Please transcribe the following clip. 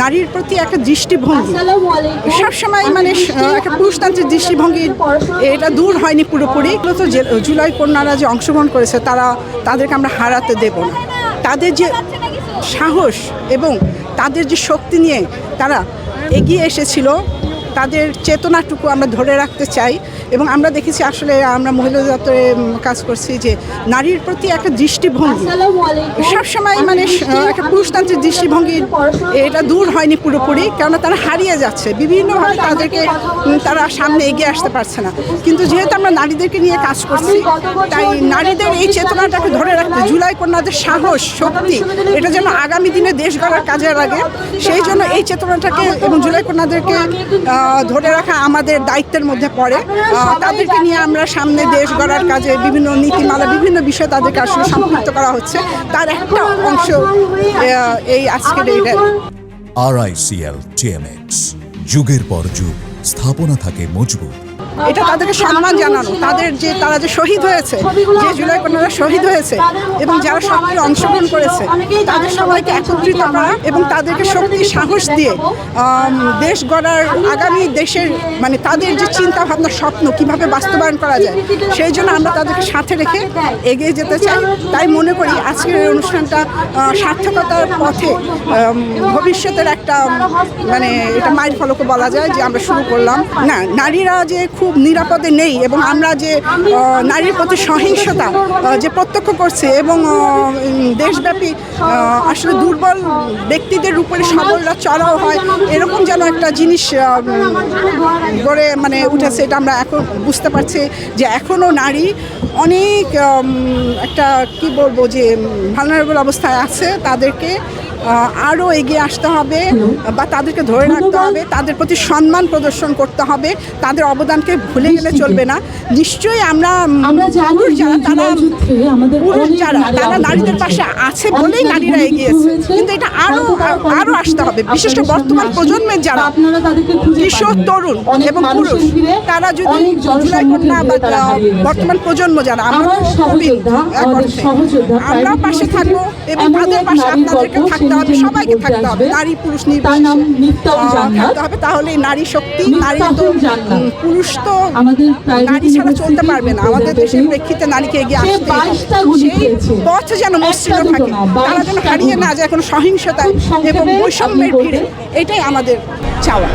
নারীর প্রতি একটা দৃষ্টিভঙ্গি। সবসময় মানে একটা পুরুষতান্ত্রিক দৃষ্টিভঙ্গি এটা দূর হয়নি পুরোপুরি। যে জুলাই কন্যারা যে অংশগ্রহণ করেছে তারা তাদেরকে আমরা হারাতে দেব না। তাদের যে সাহস এবং তাদের যে শক্তি নিয়ে তারা এগিয়ে এসেছিল তাদের চেতনাটুকু আমরা ধরে রাখতে চাই এবং আমরা দেখেছি আসলে আমরা মহিলা দপ্তরে কাজ করছি যে নারীর প্রতি একটা দৃষ্টিভঙ্গি। সবসময় মানে একটা পুরুষতান্ত্রিক দৃষ্টিভঙ্গি এটা দূর হয়নি পুরোপুরি কেননা তারা হারিয়ে যাচ্ছে। বিভিন্নভাবে তাদেরকে তারা সামনে এগিয়ে আসতে পারছে না। কিন্তু যেহেতু আমরা নারীদেরকে নিয়ে কাজ করছি তাই নারীদের এই চেতনাটাকে ধরে রাখতে জুলাই কন্যাদের সাহস শক্তি এটা যেন আগামী দিনে দেশ গড়ার কাজে লাগে। সেই জন্য এই চেতনাটাকে এবং জুলাই কন্যাদেরকে ধরে রাখা আমাদের দায়িত্বের মধ্যে পড়ে। তাদেরকে নিয়ে আমরা সামনে দেশ গড়ার কাজে বিভিন্ন নীতিমালা, বিভিন্ন বিষয় তাদেরকে আসলে সম্পৃক্ত করা হচ্ছে। তার একটা অংশ এই আজকের এই আরআইসিএল যুগের পর যুগ, স্থাপনা থাকে মজবুত। এটা তাদেরকে সম্মান জানানো তাদের যে তারা যে শহীদ হয়েছে যে জুলাই কন্যারা শহীদ হয়েছে এবং যারা সক্রিয় অংশগ্রহণ করেছে তাদের সবাইকে একত্রিত করা এবং তাদেরকে শক্তি সাহস দিয়ে দেশ গড়ার আগামী দেশের মানে তাদের যে চিন্তা ভাবনা স্বপ্ন কীভাবে বাস্তবায়ন করা যায় সেই জন্য আমরা তাদেরকে সাথে রেখে এগিয়ে যেতে চাই। তাই মনে করি আজকের এই অনুষ্ঠানটা সার্থকতার পথে ভবিষ্যতের একটা মানে এটা মাইল ফলকও বলা যায় যে আমরা শুরু করলাম। না, নারীরা যে খুব নিরাপদে নেই এবং আমরা যে নারীর প্রতি সহিংসতা যে প্রত্যক্ষ করছে এবং দেশব্যাপী আসলে দুর্বল ব্যক্তিদের উপরে সবলরা চড়াও হয়, এরকম যেন একটা জিনিস গড়ে মানে উঠেছে, এটা আমরা এখন বুঝতে পারছি যে এখনও নারী অনেক একটা, কি বলব যে ভালনারেবল অবস্থায় আছে তাদেরকে আরও এগিয়ে আসতে হবে বা তাদেরকে ধরে রাখতে হবে তাদের প্রতি সম্মান প্রদর্শন করতে হবে তাদের অবদানকে ভুলে গেলে চলবে না। নিশ্চয়ই আমরা পুরুষ যারা তারা পুরুষ যারা নারীদের পাশে আছে বলেই নারীরা নারী এগিয়ে মৃত্যু এসেছে। হয়েছে। কিন্তু এটা আরও আরও আসতে হবে। বিশেষ করে বর্তমান প্রজন্মের যারা কিশোর তরুণ এবং পুরুষ তারা যদি জুলাই কন্যা বা। বর্তমান প্রজন্ম যারা আমরা আমার পাশে থাকব এবং তাদের পাশে আপনাদেরকে গল্প থাকতে হবে সবাইকে থাকতে হবে নারী পুরুষ নির্বিশেষে। থাকতে হবে তাহলে নারী শক্তি নারী তো পুরুষ তো নারী ছাড়া চলতে পারবে না। আমাদের দেশের প্রেক্ষিতে নারীকে এগিয়ে আসতে 22টা গুলি সেই পথ যেন মসৃণ থাকে। তারা যেন 22টা হারিয়ে না যায় কোনো সহিংসতায় খুব এবং বৈষম্যের ভিড়ে। এটাই আমাদের চাওয়া।